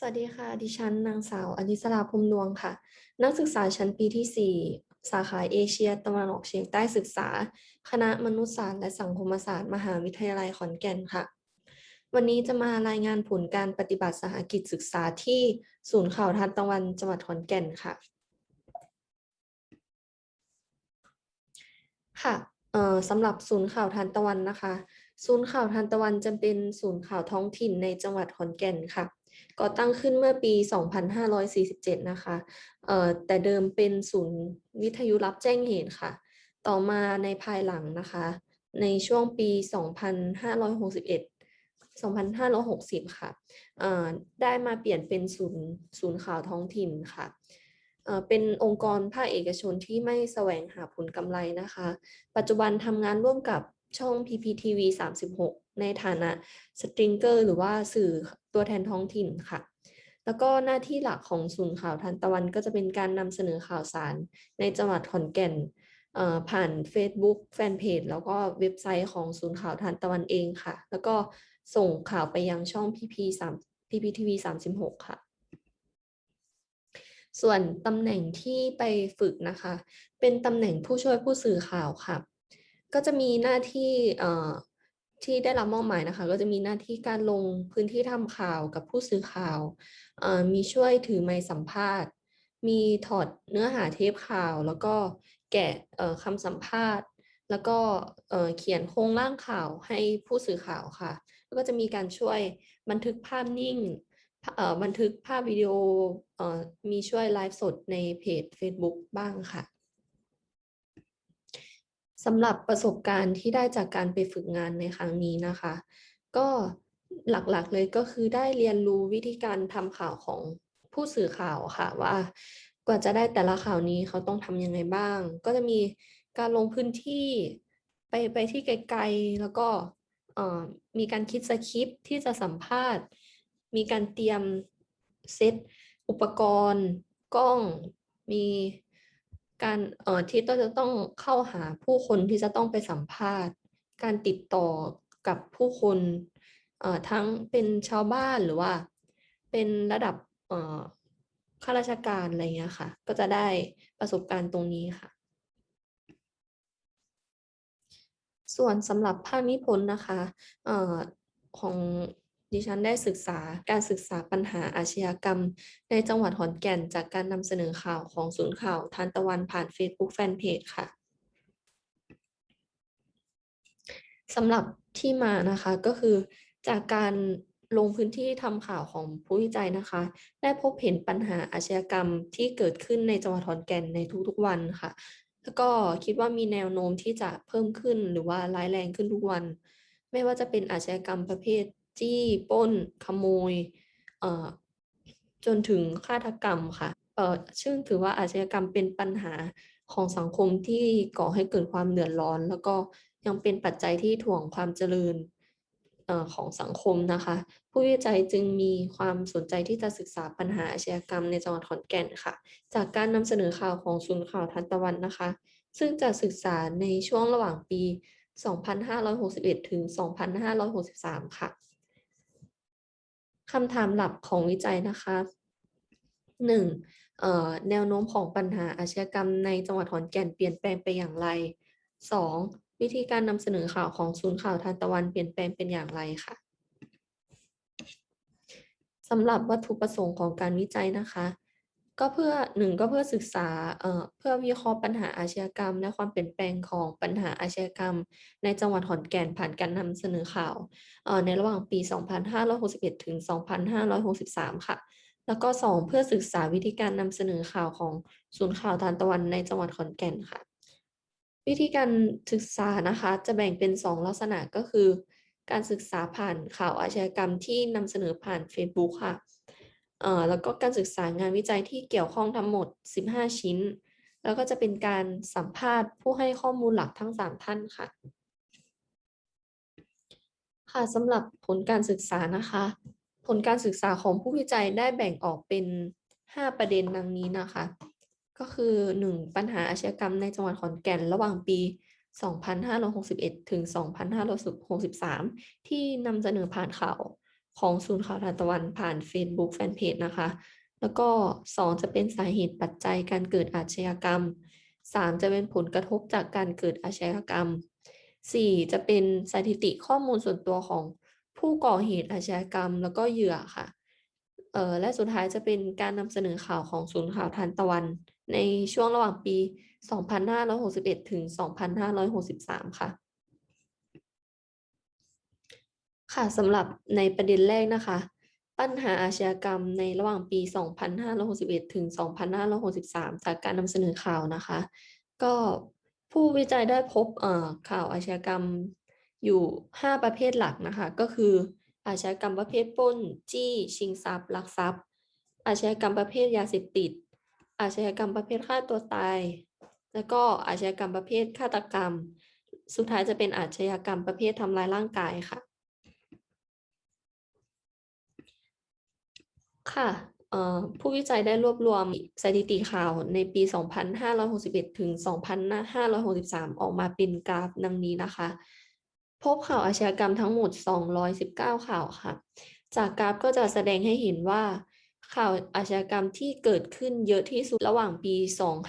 สวัสดีค่ะ ดิฉันนางสาวอลิสราพรมดวงค่ะ นักศึกษาชั้นปีที่ 4 สาขาเอเชียตะวันออกเฉียงใต้ศึกษา คณะมนุษยศาสตร์และสังคมศาสตร์ มหาวิทยาลัยขอนแก่นค่ะ วันนี้จะมารายงานผลการปฏิบัติสหกิจศึกษาที่ศูนย์ข่าวทันตะวันจังหวัดขอนแก่นค่ะ ค่ะเอ่อสำหรับศูนย์ข่าวทานตะวันนะคะ ศูนย์ข่าวทานตะวันจะเป็นศูนย์ข่าวท้องถิ่นในจังหวัดขอนแก่นค่ะ ก่อตั้งขึ้นเมื่อปี 2547 นะคะเอ่อแต่เดิมเป็นศูนย์วิทยุรับแจ้งเหตุค่ะ ต่อมาในภายหลังนะคะ ในช่วงปี 2561 2560 ค่ะเอ่อได้มาเปลี่ยนเป็นศูนย์ศูนย์ข่าวท้องถิ่นค่ะเอ่อเป็นองค์กรภาคเอกชนที่ไม่แสวงหาผลกำไรนะคะ ปัจจุบันทำงานร่วมกับช่อง PPTV 36 ในฐานะสตริงเกอร์หรือว่าสื่อตัวแทนท้องถิ่นค่ะ แล้วก็หน้าที่หลักของศูนย์ข่าวทันตะวัน ก็จะเป็นการนำเสนอข่าวสารในจังหวัดขอนแก่นผ่าน Facebook แฟนเพจแล้วก็เว็บไซต์ของศูนย์ข่าวทันตะวันเองค่ะ แล้วก็ส่งข่าวไปยังช่อง PP 3 PPTV 36 ค่ะ ส่วนตำแหน่งที่ไปฝึกนะคะ เป็นตำแหน่งผู้ช่วยผู้สื่อข่าวค่ะ ก็จะมีหน้าที่ ที่ได้รับมอบหมายนะคะ ก็จะมีหน้าที่การลงพื้นที่ทำข่าวกับผู้สื่อข่าว มีช่วยถือไมค์สัมภาษณ์ มีถอดเนื้อหาเทปข่าว แล้วก็แกะคำสัมภาษณ์ แล้วก็เขียนโครงร่างข่าวให้ผู้สื่อข่าวค่ะ แล้วก็จะมีการช่วยบันทึกภาพนิ่งบันทึกภาพวิดีโออมีช่วยไลฟ์สดในเพจ Facebook บ้างค่ะ สำหรับประสบการณ์ที่ได้จากการไปฝึกงานในครั้งนี้นะคะ ก็หลักๆเลยก็คือได้เรียนรู้วิธีการทำข่าวของผู้สื่อข่าวค่ะ ว่ากว่าจะได้แต่ละข่าวนี้เขาต้องทำยังไงบ้าง ก็จะมีการลงพื้นที่ไปไปที่ไกลๆ แล้วก็มีการคิดสคริปที่จะสัมภาษณ์ มีการเตรียมเซตอุปกรณ์ กล้อง มี การเอ่อที่ต้องจะต้องเข้าหาผู้คนที่จะต้องไปสัมภาษณ์ การติดต่อกับผู้คนเอ่อทั้งเป็นชาวบ้านหรือว่า เป็นระดับเอ่อข้าราชการอะไรเงี้ยค่ะ ก็จะได้ประสบการณ์ตรงนี้ค่ะ ส่วนสำหรับภาคนิพนธ์นะคะเอ่อของ ดิฉันได้ศึกษาการศึกษาปัญหาอาชญากรรม ในจังหวัดขอนแก่นจากการนำเสนอข่าวของศูนย์ข่าวทานตะวันผ่าน Facebook Fanpage ค่ะสำหรับที่มานะคะก็คือจากการลงพื้นที่ทำข่าวของผู้วิจัยนะคะ ได้พบเห็นปัญหาอาชญากรรมที่เกิดขึ้นในจังหวัดขอนแก่นในทุกๆวันค่ะ แล้วก็คิดว่ามีแนวโน้มที่จะเพิ่มขึ้นหรือว่าร้ายแรงขึ้นทุกวัน ไม่ว่าจะเป็นอาชญากรรมประเภท จี้ป้น ขโมยเอ่อจนถึงฆาตกรรมค่ะเอ่อซึ่งถือว่าอาชญากรรมเป็นปัญหาของสังคมที่ก่อให้เกิดความเดือดร้อน แล้วก็ยังเป็นปัจจัยที่ถ่วงความเจริญของสังคมนะคะ ผู้วิจัยจึงมีความสนใจที่จะศึกษาปัญหาอาชญากรรมในจังหวัดขอนแก่นค่ะ จากการนำเสนอข่าวของศูนย์ข่าวทันตะวันนะคะ ซึ่งจะศึกษาในช่วงระหว่างปี 2561 ถึง 2563 ค่ะ คำถามหลักของวิจัยนะคะ 1. เอ่อแนวโน้มของปัญหาอาชญากรรมในจังหวัดขอนแก่นเปลี่ยนแปลงไปอย่างไร 2. วิธีการนำเสนอข่าวของศูนย์ข่าวทานตะวันเปลี่ยนแปลงเป็นอย่างไรค่ะสำหรับวัตถุประสงค์ของการวิจัยนะคะ ก็เพื่อหนึ่งก็เพื่อศึกษาเอ่อเพื่อวิเคราะห์ปัญหาอาชญากรรม และความเปลี่ยนแปลงของปัญหาอาชญากรรม ในจังหวัดขอนแก่นผ่านการนำเสนอข่าวเอ่อในระหว่างปี 2561 ถึง 2563 ค่ะ แล้วก็ 2 เพื่อศึกษาวิธีการนำเสนอข่าวของศูนย์ข่าวทานตะวันในจังหวัดขอนแก่นค่ะ วิธีการศึกษานะคะจะแบ่งเป็น 2 ลักษณะก็คือ การศึกษาผ่านข่าวอาชญากรรมที่นำเสนอผ่าน Facebook ค่ะ เอ่อแล้วก็การศึกษางานวิจัยที่เกี่ยวข้องทั้งหมด 15 ชิ้น แล้วก็จะเป็นการสัมภาษณ์ผู้ให้ข้อมูลหลักทั้ง 3 ท่านค่ะ ค่ะสำหรับผลการศึกษานะคะ ผลการศึกษาของผู้วิจัยได้แบ่งออกเป็น 5 ประเด็นดังนี้นะคะ ก็คือ 1. ปัญหาอาชญากรรมในจังหวัดขอนแก่นระหว่างปี 2561 ถึง 2563 ที่นำเสนอผ่านข่าว ของศูนย์ข่าวทานตะวันผ่าน Facebook Fanpage นะคะ แล้วก็ 2 จะเป็นสาเหตุปัจจัยการเกิดอาชญากรรม 3 จะเป็นผลกระทบจากการเกิดอาชญากรรม 4 จะเป็นสถิติข้อมูลส่วนตัวของผู้ก่อเหตุอาชญากรรม แล้วก็เหยื่อค่ะเอ่อและสุดท้ายจะเป็นการนำเสนอข่าวของศูนย์ข่าวทานตะวัน ในช่วงระหว่างปี 2561 ถึง 2563 ค่ะ ค่ะสำหรับในประเด็นแรกนะคะ ปัญหาอาชญากรรมในระหว่างปี 2561 ถึง 2563 จากการนำเสนอข่าวนะคะ ก็ผู้วิจัยได้พบข่าวอาชญากรรมอยู่ 5 ประเภทหลักนะคะ ก็คืออาชญากรรมประเภทปล้น จี้ชิงทรัพย์ลักทรัพย์ อาชญากรรมประเภทยาเสพติด อาชญากรรมประเภทฆ่าตัวตาย แล้วก็อาชญากรรมประเภทฆาตกรรม สุดท้ายจะเป็นอาชญากรรมประเภททำร้ายร่างกายค่ะ ค่ะผู้วิจัยได้รวบรวมสถิติข่าวในปี 2561 ถึง 2563 ออกมาเป็นกราฟดังนี้นะคะ พบข่าวอาชญากรรมทั้งหมด 219 ข่าวค่ะ จากกราฟก็จะแสดงให้เห็นว่า ข่าวอาชญากรรมที่เกิดขึ้นเยอะที่สุดระหว่างปี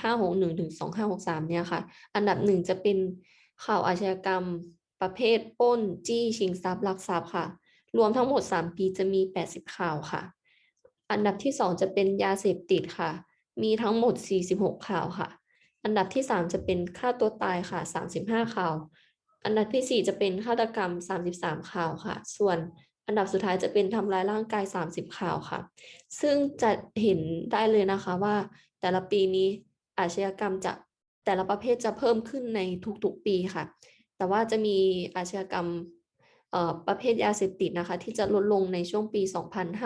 2561 ถึง 2563 เนี่ยค่ะ อันดับ1จะเป็นข่าวอาชญากรรมประเภทปล้น จี้ ชิงทรัพย์ ลักทรัพย์ค่ะ รวมทั้งหมด 3 ปีจะมี 80 ข่าวค่ะ อันดับที่2จะเป็นยาเสพติดค่ะ มีทั้งหมด 46 ข่าวค่ะ อันดับที่3จะเป็นฆ่าตัวตายค่ะ 35 ข่าว อันดับที่4จะเป็นฆาตกรรม 33 ข่าวค่ะ ส่วนอันดับสุดท้ายจะเป็นทำร้ายร่างกาย 30 ข่าวค่ะ ซึ่งจะเห็นได้เลยนะคะว่า แต่ละปีนี้อาชญากรรมจะแต่ละประเภทจะเพิ่มขึ้นในทุกๆปีค่ะ แต่ว่าจะมีอาชญากรรมประเภทยาเสพติดนะคะ ที่จะลดลงในช่วงปี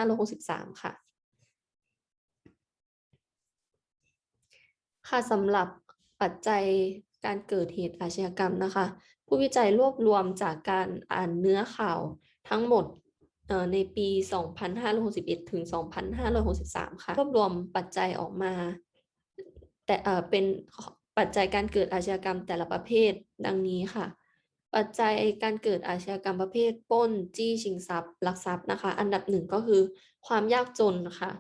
2563 ค่ะ ค่ะสำหรับปัจจัยการเกิดเหตุอาชญากรรมนะคะ ผู้วิจัยรวบรวมจากการอ่านเนื้อข่าวทั้งหมดเอ่อในปี 2561 ถึง 2563 ค่ะ รวบรวมปัจจัยออกมา แต่เป็นปัจจัยการเกิดอาชญากรรมแต่ละประเภทดังนี้ค่ะ ปัจจัยการเกิดอาชญากรรมประเภทปล้น จี้ชิงทรัพย์ลักทรัพย์นะคะ อันดับ1ก็คือความยากจนค่ะ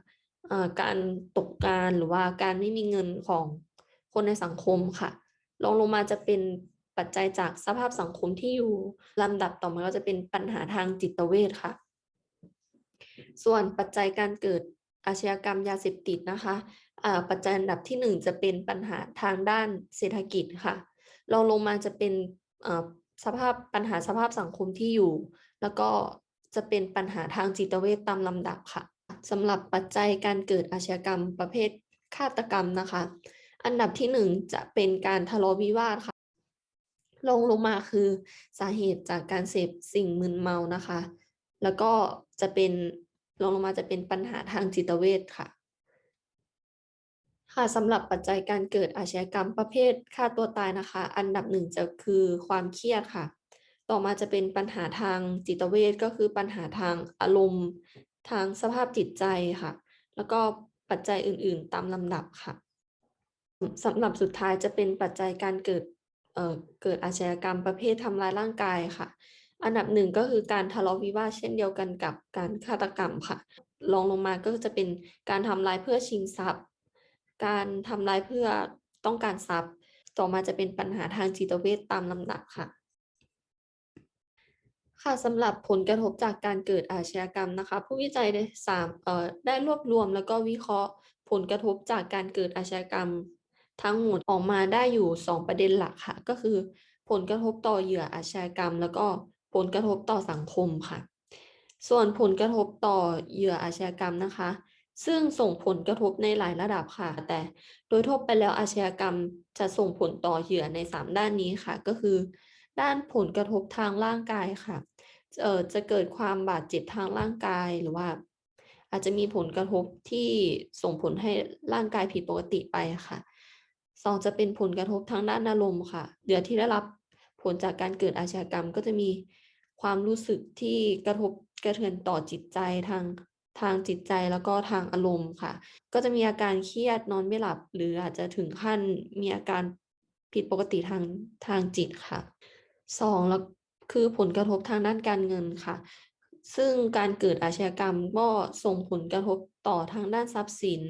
การตกงานหรือว่าการไม่มีเงินของคนในสังคมค่ะรองลงมาจะเป็นปัจจัยจากสภาพสังคมที่อยู่ลำดับต่อมาก็จะเป็นปัญหาทางจิตเวชค่ะ ส่วนปัจจัยการเกิดอาชญากรรมยาเสพติดนะคะปัจจัยอันดับที่ 1 จะเป็นปัญหาทางด้านเศรษฐกิจค่ะรองลงมาจะเป็นสภาพปัญหาสภาพสังคมที่อยู่ แล้วก็จะเป็นปัญหาทางจิตเวชตามลำดับค่ะ สำหรับปัจจัยการเกิดอาชญากรรมประเภทฆาตกรรมนะคะ อันดับที่ 1 จะเป็นการทะเลาะวิวาทค่ะรองลงมาคือสาเหตุจากการเสพสิ่งมึนเมานะคะ แล้วก็จะเป็นรองลงมาจะเป็นปัญหาทางจิตเวชค่ะ ค่ะสำหรับปัจจัยการเกิดอาชญากรรมประเภทฆ่าตัวตายนะคะ อันดับ1จะคือความเครียดค่ะ ต่อมาจะเป็นปัญหาทางจิตเวชก็คือปัญหาทางอารมณ์ ทางสภาพจิตใจค่ะ แล้วก็ปัจจัยอื่น ๆ ตามลำดับค่ะสำหรับสุดท้ายจะเป็นปัจจัยการเกิดเเกิดอาชญากรรมประเภททำร้ายร่างกายค่ะ อันดับ1ก็คือการทะเลาะวิวาทเช่นเดียวกันกับการฆาตกรรมค่ะรองลงมาก็จะเป็นการทำร้ายเพื่อชิงทรัพย์ การทำร้ายเพื่อต้องการทรัพย์ ต่อมาจะเป็นปัญหาทางจิตเวชตามลำดับค่ะ ค่ะสำหรับผลกระทบจากการเกิดอาชญากรรมนะคะ ผู้วิจัยได้3เอ่อได้รวบรวมแล้วก็วิเคราะห์ผลกระทบจากการเกิดอาชญากรรม ทั้งหมดออกมาได้อยู่ 2 ประเด็นหลักค่ะ ก็คือผลกระทบต่อเหยื่ออาชญากรรม แล้วก็ผลกระทบต่อสังคมค่ะ ส่วนผลกระทบต่อเหยื่ออาชญากรรมนะคะ ซึ่งส่งผลกระทบในหลายระดับค่ะ แต่โดยทั่วไปแล้วอาชญากรรมจะส่งผลต่อเหยื่อใน 3 ด้านนี้ค่ะ ก็คือ ด้านผลกระทบทางร่างกายค่ะ เอ่อจะเกิดความบาดเจ็บทางร่างกายหรือว่า อาจจะมีผลกระทบที่ส่งผลให้ร่างกายผิดปกติไปค่ะ2จะเป็นผลกระทบทางด้านอารมณ์ค่ะเหยื่อที่ได้รับผลจากการเกิดอาชญากรรม ก็จะมีความรู้สึกที่กระทบกระเทือนต่อจิตใจทางทางจิตใจแล้วก็ทางอารมณ์ค่ะ ก็จะมีอาการเครียดนอนไม่หลับ หรืออาจจะถึงขั้นมีอาการผิดปกติทางทางจิตค่ะ 2 แล้ว คือผลกระทบทางด้านการเงินค่ะ ซึ่งการเกิดอาชญากรรมก็ส่งผลกระทบต่อทางด้านทรัพย์สิน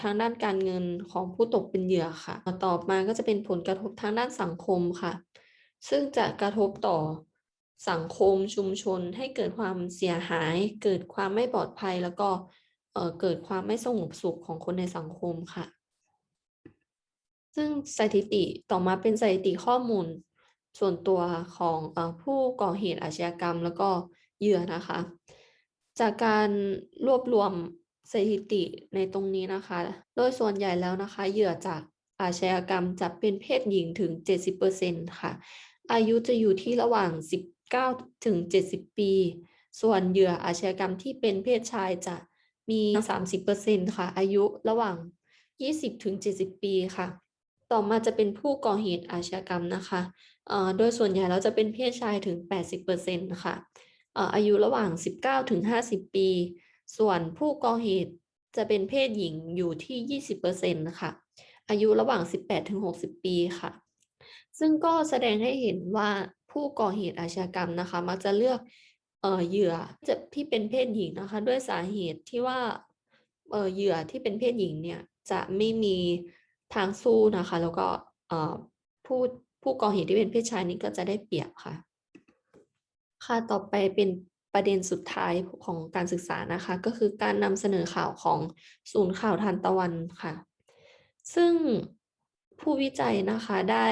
ทางด้านการเงินของผู้ตกเป็นเหยื่อค่ะ ต่อมาก็จะเป็นผลกระทบทางด้านสังคมค่ะ ซึ่งจะกระทบต่อสังคมชุมชนให้เกิดความเสียหาย เกิดความไม่ปลอดภัย แล้วก็เกิดความไม่สงบสุขของคนในสังคมค่ะ ซึ่งสถิติต่อมาเป็นสถิติข้อมูล ส่วนตัวของเออผู้ก่อเหตุอาชญากรรมแล้วก็เหยื่อนะคะ จากการรวบรวมสถิติในตรงนี้นะคะ โดยส่วนใหญ่แล้วนะคะ เหยื่อจากอาชญากรรมจะเป็นเพศหญิงถึง 70%ค่ะ อายุจะอยู่ที่ระหว่าง 19 ถึง 70 ปี ส่วนเหยื่ออาชญากรรมที่เป็นเพศชายจะมี 30%ค่ะ อายุระหว่าง 20 ถึง 70 ปีค่ะ ต่อมาจะเป็นผู้ก่อเหตุอาชญากรรมนะคะเอ่อ โดยส่วนใหญ่แล้วจะเป็นเพศชายถึง 80%ค่ะเอ่อายุระหว่าง 19ถึง50 ปี ส่วนผู้ก่อเหตุจะเป็นเพศหญิงอยู่ที่ 20%ค่ะ อายุระหว่าง 18ถึง60 ปีค่ะ ซึ่งก็แสดงให้เห็นว่าผู้ก่อเหตุอาชญากรรมนะคะ มักจะเลือกเหยื่อจะที่เป็นเพศหญิงนะคะ ด้วยสาเหตุที่ว่าเหยื่อที่เป็นเพศหญิงเนี่ยจะไม่มีทางสู้นะคะ แล้วก็ผู้ ผู้ก่อเหตุที่เป็นเพศชายนี่ก็จะได้เปรียบค่ะ ค่ะต่อไปเป็นประเด็นสุดท้ายของการศึกษานะคะ ก็คือการนำเสนอข่าวของศูนย์ข่าวทานตะวันค่ะ ซึ่งผู้วิจัยนะคะได้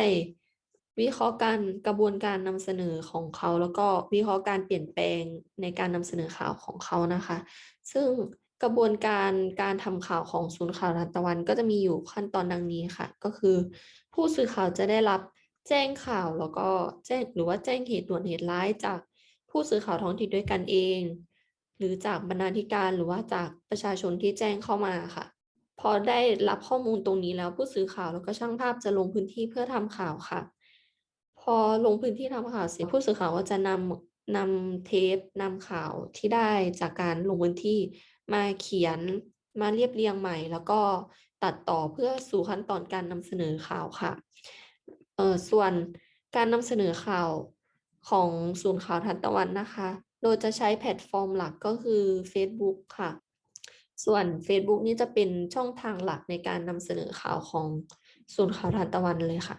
วิเคราะห์การกระบวนการนำเสนอของเขา แล้วก็วิเคราะห์การเปลี่ยนแปลงในการนำเสนอข่าวของเขานะคะ ซึ่งกระบวนการการทำข่าวของศูนย์ข่าวทานตะวัน ก็จะมีอยู่ขั้นตอนดังนี้ค่ะ ก็คือ ผู้สื่อข่าวจะได้รับ แจ้งข่าวแล้วก็แจ้งหรือว่าแจ้งเหตุด่วนเหตุร้ายจากผู้สื่อข่าวท้องถิ่นด้วยกันเอง หรือจากบรรณาธิการหรือว่าจากประชาชนที่แจ้งเข้ามาค่ะ พอได้รับข้อมูลตรงนี้แล้วผู้สื่อข่าวแล้วก็ช่างภาพจะลงพื้นที่เพื่อทำข่าวค่ะ พอลงพื้นที่ทำข่าวเสร็จผู้สื่อข่าวก็จะนำนำเทปนำข่าวที่ได้จากการลงพื้นที่มาเขียนมาเรียบเรียงใหม่ แล้วก็ตัดต่อเพื่อสู่ขั้นตอนการนำเสนอข่าวค่ะ ออส่วนการนำเสนอข่าวของศูนย์ข่าวทันตะวันนะคะ โดยจะใช้แพลตฟอร์มหลักก็คือ Facebook ค่ะ ส่วน Facebook นี่จะเป็นช่องทางหลักในการนำเสนอข่าวของศูนย์ข่าวทันตะวันเลยค่ะ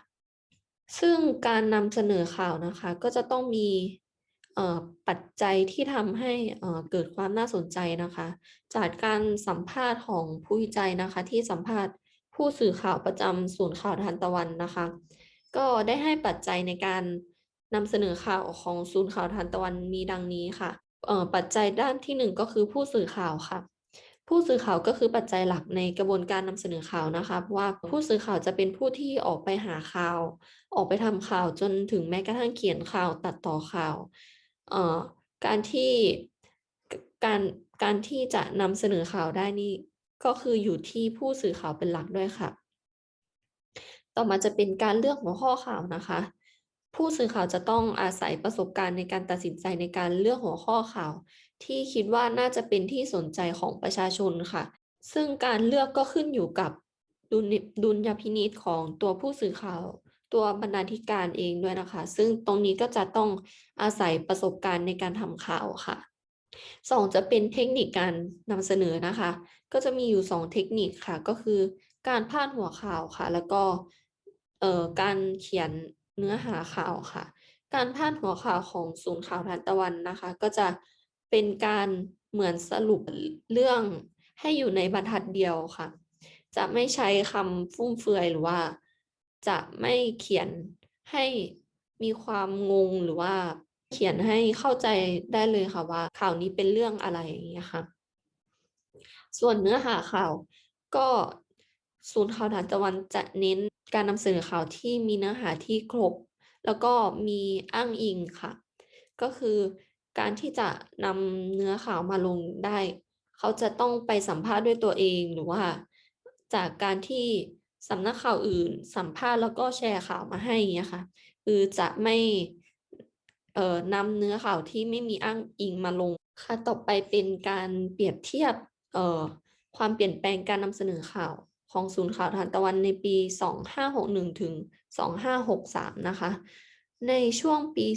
ซึ่งการนำเสนอข่าวนะคะ ก็จะต้องมีปัจจัยที่ทำให้เอ่อเกิดความน่าสนใจนะคะ จากการสัมภาษณ์ของผู้วิจัยนะคะ ที่สัมภาษณ์ผู้สื่อข่าวประจำศูนย์ข่าวทันตะวันนะคะ ก็ได้ให้ปัจจัยในการนำเสนอข่าวของศูนย์ข่าวทันตะวันมีดังนี้ค่ะเอ่อปัจจัยด้านที่หนึ่งก็คือผู้สื่อข่าวค่ะ ผู้สื่อข่าวก็คือปัจจัยหลักในกระบวนการนำเสนอข่าวนะคะว่าผู้สื่อข่าวจะเป็นผู้ที่ออกไปหาข่าว ออกไปทำข่าวจนถึงแม้กระทั่งเขียนข่าวตัดต่อข่าวเอ่อการที่การการที่จะนำเสนอข่าวได้นี่ก็คืออยู่ที่ผู้สื่อข่าวเป็นหลักด้วยค่ะ ต่อมาจะเป็นการเลือกหัวข้อข่าวนะคะ ผู้สื่อข่าวจะต้องอาศัยประสบการณ์ในการตัดสินใจในการเลือกหัวข้อข่าว ที่คิดว่าน่าจะเป็นที่สนใจของประชาชนค่ะ ซึ่งการเลือกก็ขึ้นอยู่กับดุลยพินิจของตัวผู้สื่อข่าว ตัวบรรณาธิการเองด้วยนะคะ ซึ่งตรงนี้ก็จะต้องอาศัยประสบการณ์ในการทำข่าวค่ะสองจะเป็นเทคนิคการนำเสนอนะคะ ก็จะมีอยู่สองเทคนิคค่ะ ก็คือการพาดหัวข่าวค่ะ แล้วก็ เอ่อการเขียนเนื้อหาข่าวค่ะ การพาดหัวข่าวของศูนย์ข่าวทานตะวันนะคะ ก็จะเป็นการเหมือนสรุปเรื่องให้อยู่ในบรรทัดเดียวค่ะ จะไม่ใช้คำฟุ่มเฟือยหรือว่า จะไม่เขียนให้มีความงงหรือว่าเขียนให้เข้าใจได้เลยค่ะว่าข่าวนี้เป็นเรื่องอะไรอย่างเงี้ยค่ะ ส่วนเนื้อหาข่าวก็ศูนย์ข่าวทานตะวันจะเน้น การนำเสนอข่าวที่มีเนื้อหาที่ครบ แล้วก็มีอ้างอิงค่ะ ก็คือการที่จะนำเนื้อข่าวมาลงได้ เขาจะต้องไปสัมภาษณ์ด้วยตัวเองหรือว่า จากการที่สำนักข่าวอื่น สัมภาษณ์แล้วก็แชร์ข่าวมาให้อย่างเงี้ยค่ะคือจะไม่เอ่อนำเนื้อข่าวที่ไม่มีอ้างอิงมาลงค่ะต่อไปเป็นการเปรียบเทียบเอ่อความเปลี่ยนแปลงการนำเสนอข่าว ของศูนย์ข่าวทานตะวันในปี 2561 ถึง 2563 นะคะ ในช่วงปี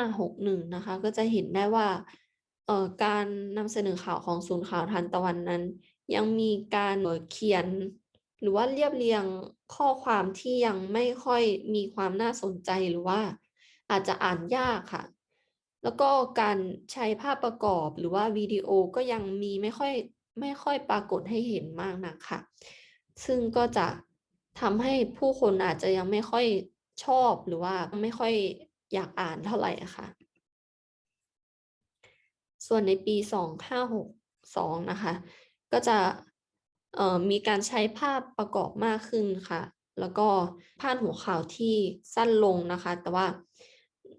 2561 นะคะ ก็จะเห็นได้ว่าการนำเสนอข่าวของศูนย์ข่าวทันตะวันนั้น ยังมีการเอ่อเขียนหรือว่าเรียบเรียงข้อความที่ยังไม่ค่อยมีความน่าสนใจหรือว่าอาจจะอ่านยากค่ะ แล้วก็การใช้ภาพประกอบหรือว่าวิดีโอก็ยังมีไม่ค่อยไม่ค่อยปรากฏให้เห็นมากนักค่ะ ซึ่งก็จะทำให้ผู้คนอาจจะยังไม่ค่อยชอบหรือว่าไม่ค่อยอยากอ่านเท่าไหร่ค่ะ ส่วนในปี 2562 นะคะ ก็จะมีการใช้ภาพประกอบมากขึ้นค่ะ แล้วก็พาดหัวข่าวที่สั้นลงนะคะ แต่ว่า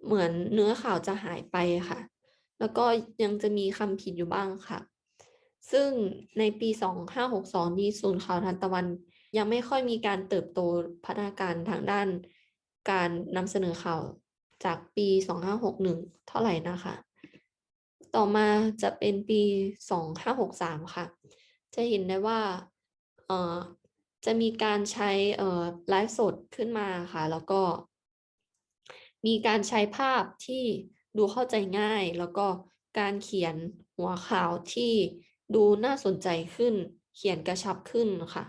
เหมือนเนื้อข่าวจะหายไปค่ะ แล้วก็ยังจะมีคำผิดอยู่บ้างค่ะ ซึ่งในปี 2562 นี้ศูนย์ข่าวทันตะวัน ยังไม่ค่อยมีการเติบโตพัฒนาการทางด้านการนำเสนอข่าวจากปี 2561 เท่าไหร่นะคะ ต่อมาจะเป็นปี 2563 ค่ะ จะเห็นได้ว่าจะมีการใช้ไลฟ์สดขึ้นมาค่ะ แล้วก็ มีการใช้ภาพที่ดูเข้าใจง่าย แล้วก็การเขียนหัวข่าวที่ ดูน่าสนใจขึ้น เขียนกระชับขึ้นค่ะ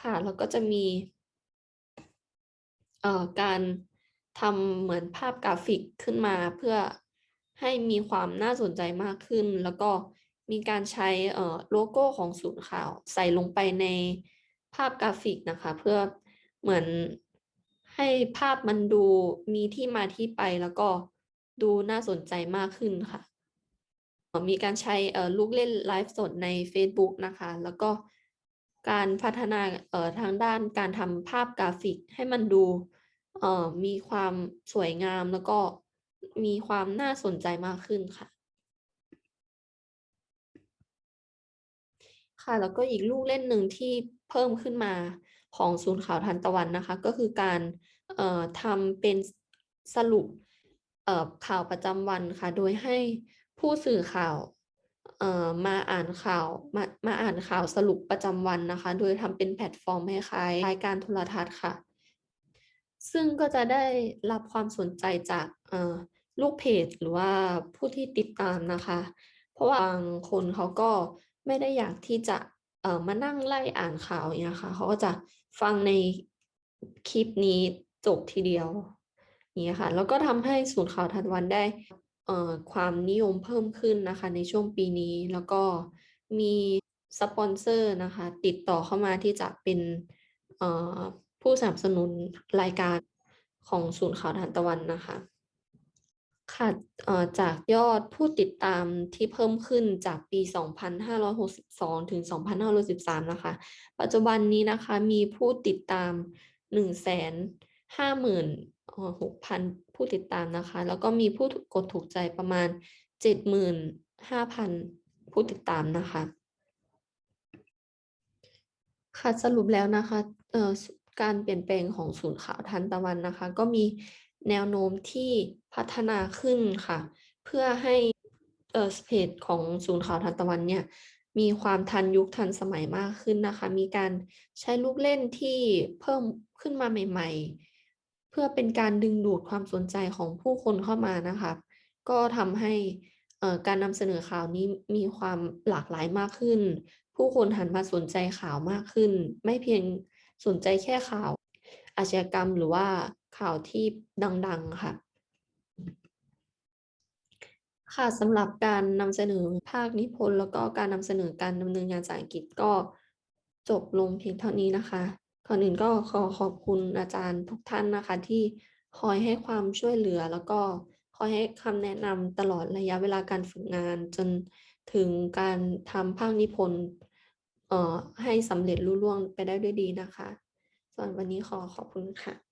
ค่ะ แล้วก็จะมีเอ่อการทำเหมือนภาพกราฟิกขึ้นมาเพื่อให้มีความน่าสนใจมากขึ้น แล้วก็มีการใช้เอ่อโลโก้ของศูนย์ข่าว ใส่ลงไปในภาพกราฟิกนะคะ เพื่อเหมือนให้ภาพมันดูมีที่มาที่ไปแล้วก็ ดูน่าสนใจมากขึ้นค่ะ มีการใช้ลูกเล่นไลฟ์สดในเฟซบุ๊กนะคะ แล้วก็การพัฒนาทางด้านการทำภาพกราฟิกให้มันดูมีความสวยงามแล้วก็มีความน่าสนใจมากขึ้นค่ะ ค่ะแล้วก็อีกลูกเล่นหนึ่งที่เพิ่มขึ้นมาของศูนย์ข่าวทันตะวันนะคะ ก็คือการทำเป็นสรุป ข่าวประจำวันค่ะ โดยให้ผู้สื่อข่าวมาอ่านข่าวมามาอ่านข่าวสรุปประจำวันนะคะ โดยทำเป็นแพลตฟอร์มคล้ายรายการโทรทัศน์ค่ะ ซึ่งก็จะได้รับความสนใจจากลูกเพจหรือว่าผู้ที่ติดตามนะคะ เพราะว่าบางคนเขาก็ไม่ได้อยากที่จะมานั่งไล่อ่านข่าวอย่างเงี้ยค่ะเขาก็จะฟังในคลิปนี้จบทีเดียว อย่างเงี้ค่ะ แล้วก็ทำให้ศูนย์ข่าวทันตะวันได้เอ่อความนิยมเพิ่มขึ้นนะคะ ในช่วงปีนี้แล้วก็มีสปอนเซอร์นะคะ ติดต่อเข้ามาที่จะเป็นเอ่อผู้สนับสนุนรายการของศูนย์ข่าวทันตะวันนะคะค่ะจากยอดผู้ติดตามที่เพิ่มขึ้นจากปี 2562 ถึง 2513 นะคะ ปัจจุบันนี้นะคะมีผู้ติดตาม 150,000เอ่อ 6,000 ผู้ติดตามนะคะ แล้วก็มีผู้กดถูกใจประมาณ 75,000 ผู้ติดตามนะคะ ค่ะสรุปแล้วนะคะเอ่อการเปลี่ยนแปลงของศูนย์ข่าวทันตะวันนะคะ ก็มีแนวโน้มที่พัฒนาขึ้นค่ะ เพื่อให้เอ่อสเพจของศูนย์ข่าวทันตะวันเนี่ยมีความทันยุคทันสมัยมากขึ้นนะคะ มีการใช้ลูกเล่นที่เพิ่มขึ้นมาใหม่ ๆ พื่อเป็นการดึงดูดความสนใจของผู้คนเข้ามานะคะก็ทำให้การนำเสนอข่าวนี้มีความหลากหลายมากขึ้น ผู้คนหันมาสนใจข่าวมากขึ้น ไม่เพียงสนใจแค่ข่าวอาชญากรรมหรือว่าข่าวที่ดัง ๆ ค่ะ ค่ะสำหรับการนำเสนอภาคนิพนธ์แล้วก็การนำเสนอการดำเนินงานภาษาอังกฤษก็จบลงเพียงเท่านี้นะคะ ก่อนอื่นก็ขอขอบคุณอาจารย์ทุกท่านนะคะ ที่คอยให้ความช่วยเหลือ แล้วก็คอยให้คำแนะนำตลอดระยะเวลาการฝึกงาน จนถึงการทำภาคนิพนธ์เอ่อให้สำเร็จลุล่วงไปได้ด้วยดีนะคะ ส่วนวันนี้ขอขอบคุณค่ะ